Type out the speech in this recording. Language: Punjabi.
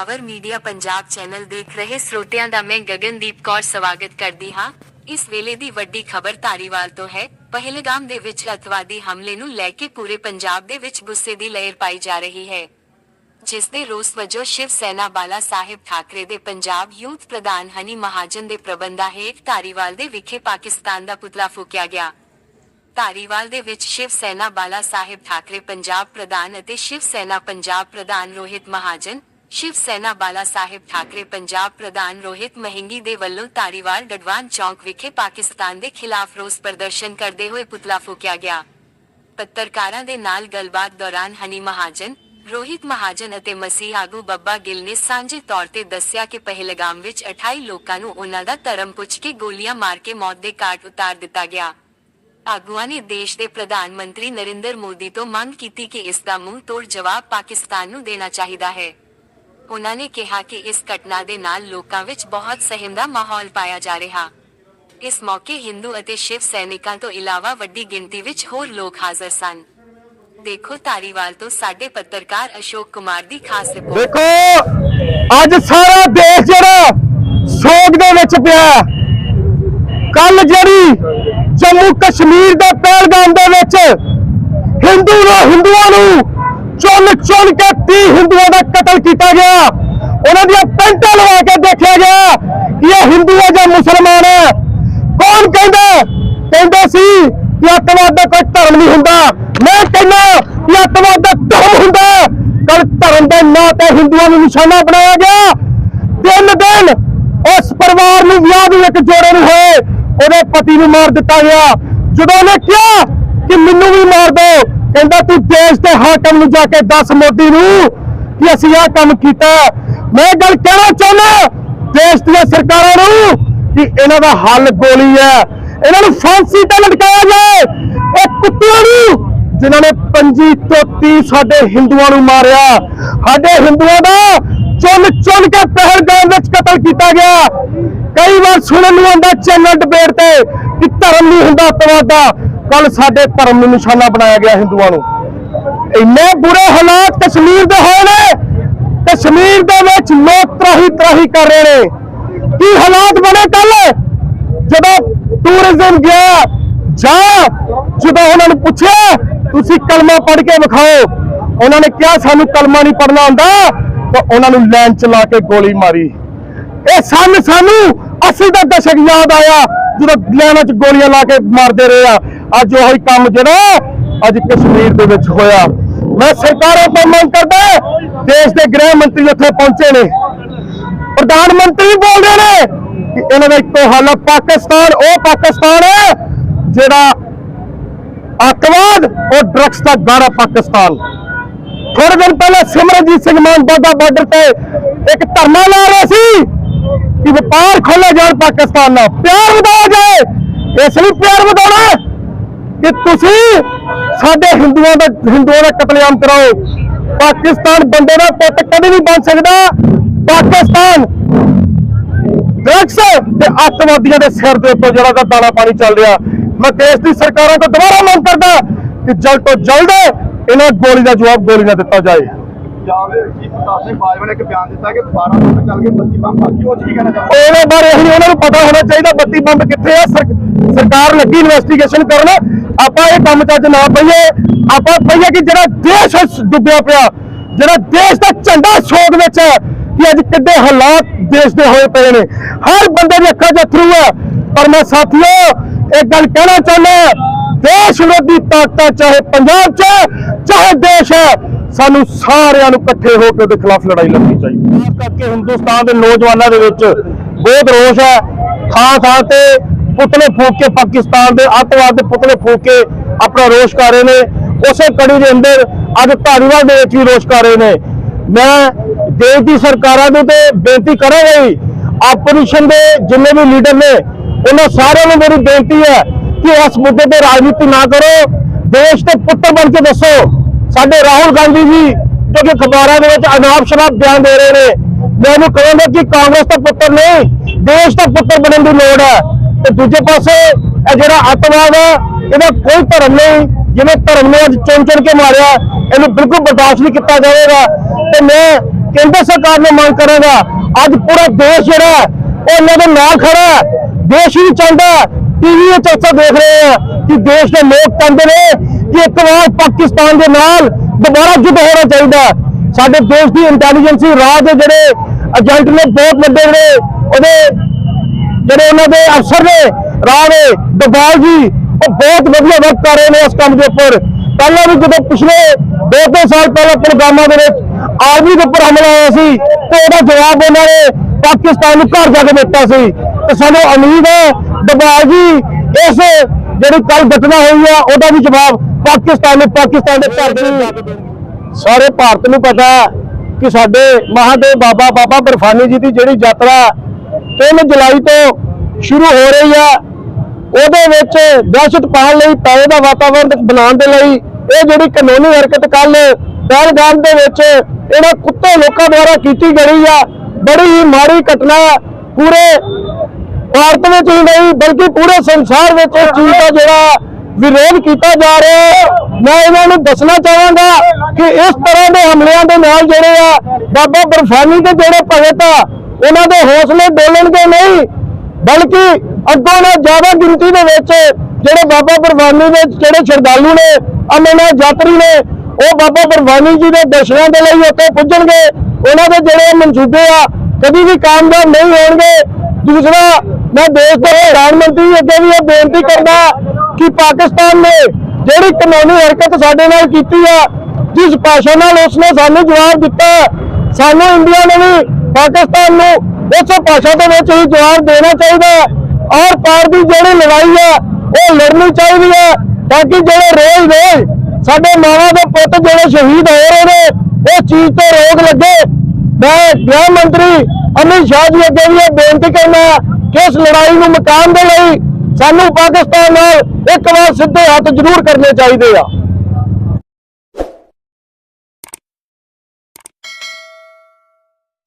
ਪਾਵਰ ਮੀਡੀਆ ਪੰਜਾਬ ਚੈਨਲ ਦੇਖ ਰਹੇ ਸਰੋਤਿਆਂ ਦਾ ਮੈਂ ਗਗਨਦੀਪ ਕੌਰ ਸਵਾਗਤ ਕਰਦੀ ਹਾਂ। ਇਸ ਵੇਲੇ ਦੀ ਵੱਡੀ ਖਬਰ ਧਾਰੀਵਾਲ ਤੋਂ ਹੈ। ਪਹਿਲਗਾਮ ਦੇ ਵਿੱਚ ਅਤਵਾਦੀ ਹਮਲੇ ਨੂੰ ਲੈ ਕੇ ਪੂਰੇ ਪੰਜਾਬ ਦੇ ਵਿੱਚ ਗੁੱਸੇ ਦੀ ਲਹਿਰ ਪਾਈ ਜਾ ਰਹੀ ਹੈ। ਜਿਸ ਦੇ ਰੋਸ ਵਜੋਂ ਸ਼ਿਵ ਸੈਨਾ ਬਾਲਾ ਸਾਹਿਬ ਠਾਕਰੇ ਦੇ ਪੰਜਾਬ ਯੂਥ ਪ੍ਰਧਾਨ ਹਨੀ ਮਹਾਜਨ ਦੇ ਪ੍ਰਬੰਧਾ ਹੇਠ ਧਾਰੀਵਾਲ ਦੇ ਵਿਖੇ ਪਾਕਿਸਤਾਨ ਦਾ ਪੁਤਲਾ ਫੂਕਿਆ ਗਿਆ। ਧਾਰੀਵਾਲ ਦੇ ਵਿੱਚ ਸ਼ਿਵ ਸੈਨਾ ਬਾਲਾ ਸਾਹਿਬ ਠਾਕਰੇ ਪੰਜਾਬ ਪ੍ਰਧਾਨ ਅਤੇ ਸ਼ਿਵ ਸੈਨਾ ਪੰਜਾਬ ਪ੍ਰਧਾਨ ਰੋਹਿਤ ਮਹਾਜਨ ਸ਼ਿਵ ਸੈਨਾ ਬਾਲਾ ਸਾਹਿਬ ਠਾਕਰੇ, ਪੰਜਾਬ ਪ੍ਰਧਾਨ ਰੋਹਿਤ ਮਹਿੰਗੀ ਦੇ ਵੱਲੋਂ ਤਾਰੀਵਾਲ ਡਡਵਾਨ ਚੌਂਕ ਵਿਖੇ ਪਾਕਿਸਤਾਨ ਦੇ ਖਿਲਾਫ ਰੋਸ ਪ੍ਰਦਰਸ਼ਨ ਕਰਦੇ ਹੋਏ ਪੁਤਲਾ ਫੂਕਿਆ ਗਿਆ। ਪੱਤਰਕਾਰਾਂ ਦੇ ਨਾਲ ਗੱਲਬਾਤ ਦੌਰਾਨ ਹਨੀ ਮਹਾਜਨ, ਰੋਹਿਤ ਮਹਾਜਨ ਅਤੇ ਮਸੀਹ ਆਗੂ ਬੱਬਾ ਗਿੱਲ ਨੇ ਸਾਂਝੇ ਤੌਰ ਤੇ ਦੱਸਿਆ ਕਿ ਪਹਿਲਗਾਮ ਵਿੱਚ 28 ਲੋਕਾਂ ਨੂੰ ਉਹਨਾਂ ਦਾ ਧਰਮ ਪੁੱਛ ਕੇ ਗੋਲੀਆਂ ਮਾਰ ਕੇ ਮੌਤ ਦੇ ਘਾਟ ਉਤਾਰ ਦਿੱਤਾ ਗਿਆ। ਆਗੂਆਂ ਨੇ ਦੇਸ਼ ਦੇ ਪ੍ਰਧਾਨ ਮੰਤਰੀ ਨਰਿੰਦਰ ਮੋਦੀ ਤੋਂ ਮੰਗ ਕੀਤੀ ਕਿ ਇਸ ਦਾ ਮੂੰਹ ਤੋੜ ਜਵਾਬ ਪਾਕਿਸਤਾਨ ਨੂੰ ਦੇਣਾ ਚਾਹੀਦਾ ਹੈ। ਉਹਨਾਂ ਨੇ ਕਿਹਾ ਕਿ ਇਸ ਘਟਨਾ ਦੇ ਨਾਲ ਲੋਕਾਂ ਵਿੱਚ ਬਹੁਤ ਸਹਿਮ ਮਾਹੌਲ ਪਾਇਆ ਜਾ ਰਿਹਾ। ਇਸ ਮੌਕੇ ਹਿੰਦੂ ਅਤੇ ਸ਼ਿਵ ਸੈਨਿਕਾਂ ਤੋਂ ਇਲਾਵਾ ਵੱਡੀ ਗਿਣਤੀ ਵਿੱਚ ਹੋਰ ਲੋਕ ਹਾਜ਼ਰ ਸਨ। ਦੇਖੋ ਧਾਰੀਵਾਲ ਤੋਂ ਸਾਡੇ ਪੱਤਰਕਾਰ ਅਸ਼ੋਕ ਕੁਮਾਰ ਦੀ ਖਾਸ ਰਿਪੋਰਟ। ਦੇਖੋ, ਅੱਜ ਸਾਰਾ ਦੇਸ਼ ਜਿਹੜਾ ਸੋਗ ਦੇ ਵਿੱਚ ਪਿਆ ਕੱਲ ਜਿਹੜੀ ਜੰਮੂ ਕਸ਼ਮੀਰ ਦੇ ਪਹਿਲਗਾਮ ਦੇ ਵਿੱਚ ਹਿੰਦੂ ਨੂੰ, ਹਿੰਦੂਆਂ ਨੂੰ ਚੁਣ ਚੁਣ ਕੇ 30 ਹਿੰਦੂਆਂ ਦਾ ਕਤਲ ਕੀਤਾ ਗਿਆ। ਉਹਨਾਂ ਦੀਆਂ ਪੈਂਟਾਂ ਲਵਾ ਕੇ ਦੇਖਿਆ ਗਿਆ ਕਿ ਇਹ ਹਿੰਦੂ ਹੈ ਜਾਂ ਮੁਸਲਮਾਨ ਹੈ। ਕੌਣ ਕਹਿੰਦਾ? ਕਹਿੰਦੇ ਸੀ ਕਿ ਅੱਤਵਾਦ ਦਾ ਕੋਈ ਧਰਮ ਨਹੀਂ ਹੁੰਦਾ। ਮੈਂ ਕਹਿੰਦਾ ਕਿ ਅੱਤਵਾਦ ਦਾ ਧਰਮ ਹੁੰਦਾ। ਕੱਲ ਧਰਮ ਦੇ ਨਾਂ ਤੇ ਹਿੰਦੂਆਂ ਨੂੰ ਨਿਸ਼ਾਨਾ ਬਣਾਇਆ ਗਿਆ। ਤਿੰਨ ਦਿਨ ਉਸ ਪਰਿਵਾਰ ਨੂੰ ਵਿਆਹ ਦੇ ਇੱਕ ਜੋੜੇ ਨੂੰ ਹੋਏ। ਉਹਦੇ ਪਤੀ ਨੂੰ ਮਾਰ ਦਿੱਤਾ ਗਿਆ। ਜਦੋਂ ਉਹਨੇ ਕਿਹਾ ਕਿ ਮੈਨੂੰ ਵੀ ਮਾਰ ਦਿਓ ਕਹਿੰਦਾ ਤੂੰ ਦੇਸ਼ ਦੇ ਹਾਕਮ ਨੂੰ ਜਾ ਕੇ ਦੱਸ ਮੋਦੀ ਨੂੰ ਕਿ ਅਸੀਂ ਆਹ ਕੰਮ ਕੀਤਾ ਮੈਂ ਗੱਲ ਕਹਿਣਾ ਚਾਹੁੰਦਾ ਦੇਸ਼ ਦੀਆਂ ਸਰਕਾਰਾਂ ਨੂੰ ਕਿ ਇਹਨਾਂ ਦਾ ਹੱਲ ਗੋਲੀ ਹੈ। ਇਹਨਾਂ ਨੂੰ ਫਾਂਸੀ ਤੇ ਲਟਕਾਇਆ ਜਾਏ। ਇਹ ਕੁੱਤਿਆਂ ਨੂੰ ਜਿਨ੍ਹਾਂ ਨੇ ਪੰਜੀ ਤੋਂ 30 ਸਾਡੇ ਹਿੰਦੂਆਂ ਨੂੰ ਮਾਰਿਆ। ਸਾਡੇ ਹਿੰਦੂਆਂ ਦਾ ਚੁਣ ਚੁਣ ਕੇ ਪਹਿਲਗਾਮ ਵਿੱਚ ਕਤਲ ਕੀਤਾ ਗਿਆ। ਕਈ ਵਾਰ ਸੁਣਨ ਨੂੰ ਆਉਂਦਾ ਚੈਨਲ ਡਿਬੇਟ ਤੇ ਕਿ ਧਰਮ ਨਹੀਂ ਹੁੰਦਾ ਅੱਤਵਾਦ ਦਾ। ਕੱਲ ਸਾਡੇ ਧਰਮ ਨੂੰ ਨਿਸ਼ਾਨਾ ਬਣਾਇਆ ਗਿਆ ਹਿੰਦੂਆਂ ਨੂੰ। ਇੰਨੇ ਬੁਰੇ ਹਾਲਾਤ ਕਸ਼ਮੀਰ ਦੇ ਹੋਏ ਨੇ। ਕਸ਼ਮੀਰ ਦੇ ਵਿੱਚ ਲੋਕ ਤਰਾਹੀ ਤਰਾਹੀ ਕਰ ਰਹੇ ਨੇ। ਕੀ ਹਾਲਾਤ ਬਣੇ ਕੱਲ ਜਦੋਂ ਟੂਰਿਜ਼ਮ ਗਿਆ, ਜਾਂ ਜਦੋਂ ਉਹਨਾਂ ਨੂੰ ਪੁੱਛਿਆ, ਤੁਸੀਂ ਕਲਮਾ ਪੜ੍ਹ ਕੇ ਵਿਖਾਓ। ਉਹਨਾਂ ਨੇ ਕਿਹਾ, ਸਾਨੂੰ ਕਲਮਾ ਨਹੀਂ ਪੜਨਾ ਆਉਂਦਾ। ਤਾਂ ਉਹਨਾਂ ਨੂੰ ਲਾਈਨ ਚਲਾ ਕੇ ਗੋਲੀ ਮਾਰੀ। ਇਹ ਸਨ ਸਾਨੂੰ 80 ਦਾ ਦਸ਼ਕ ਯਾਦ ਆਇਆ, ਜਦੋਂ ਲਾਈਨਾਂ 'ਚ ਗੋਲੀਆਂ ਲਾ ਕੇ ਮਾਰਦੇ ਰਹੇ ਆ। ਅੱਜ ਉਹੀ ਕੰਮ ਜਿਹੜਾ ਅੱਜ ਕਸ਼ਮੀਰ ਦੇ ਵਿੱਚ ਹੋਇਆ। ਮੈਂ ਸਰਕਾਰਾਂ ਤੋਂ ਮੰਗ ਕਰਦਾ ਦੇਸ਼ ਦੇ ਗ੍ਰਹਿ ਮੰਤਰੀ ਉੱਥੇ ਪਹੁੰਚੇ ਨੇ। ਪ੍ਰਧਾਨ ਮੰਤਰੀ ਬੋਲ ਰਹੇ ਨੇ ਕਿ ਇਹਨਾਂ ਦਾ ਇੱਕੋ ਹੱਲ ਹੈ ਪਾਕਿਸਤਾਨ, ਉਹ ਪਾਕਿਸਤਾਨ ਹੈ ਜਿਹੜਾ ਅੱਤਵਾਦ ਉਹ ਡਰੱਗਸ ਦਾ ਗਾੜਾ ਪਾਕਿਸਤਾਨ। ਥੋੜੇ ਦਿਨ ਪਹਿਲਾਂ ਸਿਮਰਨਜੀਤ ਸਿੰਘ ਮਾਨ ਬਾਗਾ ਬਾਰਡਰ ਤੇ ਇੱਕ ਧਰਨਾ ਲਾ ਰਹੇ ਸੀ ਕਿ ਵਪਾਰ ਖੋਲੇ ਜਾਣ ਪਾਕਿਸਤਾਨ ਨਾਲ। ਪਿਆਰ ਵਧਾਇਆ ਜਾਏ, ਇਸ ਲਈ ਪਿਆਰ ਵਧਾਉਣਾ ਕਿ ਤੁਸੀਂ ਸਾਡੇ ਹਿੰਦੂਆਂ ਦਾ ਹਿੰਦੂਆਂ ਦਾ ਕਤਲੇਆਮ ਕਰਾਓ। ਪਾਕਿਸਤਾਨ ਬੰਦੇ ਦਾ ਪੁੱਤ ਕਦੇ ਨਹੀਂ ਬਣ ਸਕਦਾ। ਪਾਕਿਸਤਾਨ ਡਰੱਗਸ ਤੇ ਅੱਤਵਾਦੀਆਂ ਦੇ ਸਿਰ ਦੇ ਉੱਤੇ ਜਿਹੜਾ ਦਾ ਦਾਣਾ ਪਾਣੀ ਚੱਲ ਰਿਹਾ। ਮੈਂ ਦੇਸ਼ ਦੀ ਸਰਕਾਰਾਂ ਤੋਂ ਦੁਬਾਰਾ ਮੰਗ ਕਰਦਾ ਕਿ ਜਲਦ ਤੋਂ ਜਲਦ ਇਹਨਾਂ ਗੋਲੀ ਦਾ ਜਵਾਬ ਗੋਲੀ ਨਾਲ ਦਿੱਤਾ ਜਾਏ। ਪੰਜਾਬ ਦੇ ਚੀਫ ਪ੍ਰਤਾਪ ਬਾਜਵਾ ਨੇ ਇੱਕ ਬਿਆਨ ਦਿੱਤਾ ਕਿ 12 ਬੰਬ ਚੱਲ ਗਏ 32 ਬੰਬ ਬਾਕੀ ਉਹ 'ਚ ਕੀ ਕਹਿਣਾ ਚਾਹੁੰਦੇ? ਬਾਰੇ ਅਸੀਂ ਉਹਨਾਂ ਨੂੰ ਪਤਾ ਹੋਣਾ ਚਾਹੀਦਾ, ਬੱਤੀ ਬੰਬ ਕਿੱਥੇ ਆ? ਸਰਕਾਰ ਲੱਗੀ ਇਨਵੈਸਟੀਗੇਸ਼ਨ ਕਰਨ। ਆਪਾਂ ਇਹ ਕੰਮ ਚੱਜ ਨਾ ਪਈਏ। ਆਪਾਂ ਪਈਏ ਕਿ ਜਿਹੜਾ ਦੇਸ਼ ਡੁੱਬਿਆ ਪਿਆ, ਜਿਹੜਾ ਦੇਸ਼ ਦਾ ਝੰਡਾ ਸੋਗ ਵਿੱਚ ਹੈ ਕਿ ਅੱਜ ਕਿੱਡੇ ਹਾਲਾਤ ਦੇਸ਼ ਦੇ ਹੋਏ ਪਏ ਨੇ। ਹਰ ਬੰਦੇ ਦੀ ਅੱਖਾਂ 'ਚ ਅਥਰੂ ਹੈ। ਪਰ ਮੈਂ ਸਾਥੀਓ, ਇੱਕ ਗੱਲ ਕਹਿਣਾ ਚਾਹੁੰਦਾ ਦੇਸ਼ ਵਿਰੋਧੀ ਤਾਕਤਾਂ ਚਾਹੇ ਪੰਜਾਬ 'ਚ ਹੈ, ਚਾਹੇ ਦੇਸ਼ ਹੈ ਸਾਨੂੰ ਸਾਰਿਆਂ ਨੂੰ ਇਕੱਠੇ ਹੋ ਕੇ ਉਹਦੇ ਖਿਲਾਫ ਲੜਾਈ ਲੜਨੀ ਚਾਹੀਦੀ ਹੈ। ਖਾਸ ਕਰਕੇ ਹਿੰਦੁਸਤਾਨ ਦੇ ਨੌਜਵਾਨਾਂ ਦੇ ਵਿੱਚ ਬਹੁਤ ਰੋਸ਼ ਹੈ। ਥਾਂ ਥਾਂ ਤੇ ਪੁਤਲੇ ਫੂਕ ਕੇ ਪਾਕਿਸਤਾਨ ਦੇ ਅੱਤਵਾਦ ਦੇ ਪੁਤਲੇ ਫੂਕ ਕੇ ਆਪਣਾ ਰੋਸ਼ ਕਰ ਰਹੇ ਨੇ। ਉਸੇ ਕੜੀ ਦੇ ਅੰਦਰ ਅੱਜ ਧਾਰੀਵਾਲ ਦੇ ਵਿੱਚ ਵੀ ਰੋਸ਼ ਕਰ ਰਹੇ ਨੇ। ਮੈਂ ਦੇਸ਼ ਦੀ ਸਰਕਾਰਾਂ ਨੂੰ ਤੇ ਬੇਨਤੀ ਕਰਾਂਗਾ ਆਪੋਜੀਸ਼ਨ ਦੇ ਜਿੰਨੇ ਵੀ ਲੀਡਰ ਨੇ ਉਹਨਾਂ ਸਾਰਿਆਂ ਨੂੰ ਮੇਰੀ ਬੇਨਤੀ ਹੈ ਕਿ ਇਸ ਮੁੱਦੇ ਤੇ ਰਾਜਨੀਤੀ ਨਾ ਕਰੋ। ਦੇਸ਼ ਦੇ ਪੁੱਤਰ ਬਣ ਕੇ ਦੱਸੋ। ਸਾਡੇ ਰਾਹੁਲ ਗਾਂਧੀ ਜੀ ਜੋ ਕਿ ਅਖਬਾਰਾਂ ਦੇ ਵਿੱਚ ਅਨਾਪ ਸ਼ਨਾਪ ਬਿਆਨ ਦੇ ਰਹੇ ਨੇ ਮੈਂ ਇਹਨੂੰ ਕਹਾਂਗਾ ਕਿ ਕਾਂਗਰਸ ਦਾ ਪੁੱਤਰ ਨਹੀਂ ਦੇਸ਼ ਦਾ ਪੁੱਤਰ ਬਣਨ ਦੀ ਲੋੜ ਹੈ। ਤੇ ਦੂਜੇ ਪਾਸੇ ਇਹ ਜਿਹੜਾ ਅੱਤਵਾਦ ਹੈ ਇਹਦਾ ਕੋਈ ਧਰਮ ਨਹੀਂ ਜਿਵੇਂ ਧਰਮ ਨੇ ਅੱਜ ਚੁਣ ਚੁਣ ਕੇ ਮਾਰਿਆ ਇਹਨੂੰ ਬਿਲਕੁਲ ਬਰਦਾਸ਼ਤ ਨਹੀਂ ਕੀਤਾ ਜਾਵੇਗਾ। ਤੇ ਮੈਂ ਕੇਂਦਰ ਸਰਕਾਰ ਨੂੰ ਮੰਗ ਕਰਾਂਗਾ ਅੱਜ ਪੂਰਾ ਦੇਸ਼ ਜਿਹੜਾ ਹੈ, ਉਹ ਇਹਨਾਂ ਦੇ ਨਾਲ ਖੜਾ ਹੈ। ਦੇਸ਼ ਹੀ ਚਾਹੁੰਦਾ ਟੀਵੀ ਵਿੱਚ ਅਕਸਰ ਦੇਖ ਰਹੇ ਆ ਕਿ ਦੇਸ਼ ਦੇ ਲੋਕ ਕਹਿੰਦੇ ਨੇ ਕਿ ਇੱਕ ਵਾਰ ਪਾਕਿਸਤਾਨ ਦੇ ਨਾਲ ਦੁਬਾਰਾ ਯੁੱਧ ਹੋਣਾ ਚਾਹੀਦਾ ਸਾਡੇ ਦੇਸ਼ ਦੀ ਇੰਟੈਲੀਜੈਂਸੀ ਰਾਜ ਦੇ ਜਿਹੜੇ ਏਜੰਟ ਨੇ, ਬਹੁਤ ਵੱਡੇ ਜਿਹੜੇ ਉਹਦੇ ਜਿਹੜੇ ਉਹਨਾਂ ਦੇ ਅਫਸਰ ਨੇ, ਰਾਹ ਨੇ ਦਬਾਲ ਜੀ, ਉਹ ਬਹੁਤ ਵਧੀਆ ਵਰਕ ਕਰ ਰਹੇ ਨੇ ਇਸ ਕੰਮ ਦੇ ਉੱਪਰ। ਪਹਿਲਾਂ ਵੀ ਜਦੋਂ ਪਿਛਲੇ ਦੋ ਤਿੰਨ ਸਾਲ ਪਹਿਲਾਂ ਪੁਲਵਾਮਾ ਦੇ ਵਿੱਚ ਆਰਮੀ ਦੇ ਉੱਪਰ ਹਮਲਾ ਹੋਇਆ ਸੀ, ਤੇ ਉਹਦਾ ਜਵਾਬ ਉਹਨਾਂ ਨੇ ਪਾਕਿਸਤਾਨ ਨੂੰ ਘਰ ਜਾ ਕੇ ਦਿੱਤਾ ਸੀ। ਤੇ ਸਾਨੂੰ ਉਮੀਦ ਹੈ ਦਬਾਅ ਜੀ ਇਸ ਜਿਹੜੀ ਕੱਲ ਘਟਨਾ ਹੋਈ ਆ ਉਹਦਾ ਵੀ ਜਵਾਬ ਪਾਕਿਸਤਾਨ ਨੂੰ ਪਾਕਿਸਤਾਨ ਦੇ ਘਰ ਦੇ ਸਾਰੇ ਭਾਰਤ ਨੂੰ ਪਤਾ ਹੈ ਕਿ ਸਾਡੇ ਮਹਾਦੇਵ ਬਾਬਾ ਬਾਬਾ ਬਰਫਾਨੀ ਜੀ ਦੀ ਜਿਹੜੀ ਯਾਤਰਾ 3 ਜੁਲਾਈ ਤੋਂ ਸ਼ੁਰੂ ਹੋ ਰਹੀ ਆ ਉਹਦੇ ਵਿੱਚ ਦਹਿਸ਼ਤ ਪਾਉਣ ਲਈ, ਪੈਸੇ ਦਾ ਵਾਤਾਵਰਣ ਬਣਾਉਣ ਦੇ ਲਈ ਇਹ ਜਿਹੜੀ ਕਾਨੂੰਨੀ ਹਰਕਤ ਕੱਲ ਪਹਿਲਗਾਮ ਦੇ ਵਿੱਚ ਇਹਨਾਂ ਕੁੱਤੇ ਲੋਕਾਂ ਦੁਆਰਾ ਕੀਤੀ ਗਈ ਆ ਬੜੀ ਹੀ ਮਾੜੀ ਘਟਨਾ ਪੂਰੇ ਭਾਰਤ ਵਿੱਚ ਹੀ ਨਹੀਂ, ਬਲਕਿ ਪੂਰੇ ਸੰਸਾਰ ਵਿੱਚ ਇਸ ਚੀਜ਼ ਦਾ ਜਿਹੜਾ ਵਿਰੋਧ ਕੀਤਾ ਜਾ ਰਿਹਾ ਹੈ। ਮੈਂ ਇਹਨਾਂ ਨੂੰ ਦੱਸਣਾ ਚਾਹਾਂਗਾ ਕਿ ਇਸ ਤਰ੍ਹਾਂ ਦੇ ਹਮਲਿਆਂ ਦੇ ਨਾਲ ਜਿਹੜੇ ਆ, ਬਾਬਾ ਬਰਫਾਨੀ ਦੇ ਜਿਹੜੇ ਭਗਤ ਆ, ਉਹਨਾਂ ਦੇ ਹੌਸਲੇ ਡੋਲਣਗੇ ਨਹੀਂ, ਬਲਕਿ ਅੱਗੋਂ ਨਾ ਜ਼ਿਆਦਾ ਗਿਣਤੀ ਦੇ ਵਿੱਚ ਜਿਹੜੇ ਬਾਬਾ ਬਰਫਾਨੀ ਦੇ ਜਿਹੜੇ ਸ਼ਰਧਾਲੂ ਨੇ, ਅਮਰਨਾਥ ਯਾਤਰੀ ਨੇ, ਉਹ ਬਾਬਾ ਬਰਫਾਨੀ ਜੀ ਦੇ ਦਰਸ਼ਨਾਂ ਦੇ ਲਈ ਉੱਥੇ ਪੁੱਜਣਗੇ। ਉਹਨਾਂ ਦੇ ਜਿਹੜੇ ਮਨਸੂਬੇ ਆ, ਕਦੀ ਵੀ ਕਾਮਯਾਬ ਨਹੀਂ ਹੋਣਗੇ। ਦੂਸਰਾ, ਮੈਂ ਦੇਸ਼ ਦੇ ਪ੍ਰਧਾਨ ਮੰਤਰੀ ਅੱਗੇ ਵੀ ਇਹ ਬੇਨਤੀ ਕਰਦਾ ਕਿ ਪਾਕਿਸਤਾਨ ਨੇ ਜਿਹੜੀ ਕਾਨੂੰਨੀ ਹਰਕਤ ਸਾਡੇ ਨਾਲ ਕੀਤੀ ਆ, ਜਿਸ ਭਾਸ਼ਾ ਨਾਲ ਉਸਨੇ ਸਾਨੂੰ ਜਵਾਬ ਦਿੱਤਾ, ਸਾਨੂੰ ਇੰਡੀਆ ਨੇ ਵੀ ਪਾਕਿਸਤਾਨ ਨੂੰ ਉਸੇ ਭਾਸ਼ਾ ਦੇ ਵਿੱਚ ਹੀ ਜਵਾਬ ਦੇਣਾ ਚਾਹੀਦਾ। ਔਰ ਪਾਰ ਦੀ ਜਿਹੜੀ ਲੜਾਈ ਆ, ਉਹ ਲੜਨੀ ਚਾਹੀਦੀ ਹੈ ਤਾਂ ਕਿ ਜਿਹੜੇ ਰੋਜ਼ ਰੋਜ਼ ਸਾਡੇ ਮਾਵਾਂ ਦੇ ਪੁੱਤ ਜਿਹੜੇ ਸ਼ਹੀਦ ਹੋ ਰਹੇ ਨੇ ਉਹ ਚੀਜ਼ ਤੇ ਰੋਕ ਲੱਗੇ। ਮੈਂ ਗ੍ਰਹਿ ਮੰਤਰੀ ਅਮਿਤ ਸ਼ਾਹ ਜੀ ਅੱਗੇ ਵੀ ਇਹ ਬੇਨਤੀ ਕਰਨਾ ਕਿ ਇਸ ਲੜਾਈ ਨੂੰ ਮੁਕਾਮ ਦੇ ਲਈ ਸਾਨੂੰ ਪਾਕਿਸਤਾਨ ਨਾਲ ਇੱਕ ਵਾਰ ਸਿੱਧੇ ਹੱਥ ਜ਼ਰੂਰ ਕਰਨੇ ਚਾਹੀਦੇ ਆ।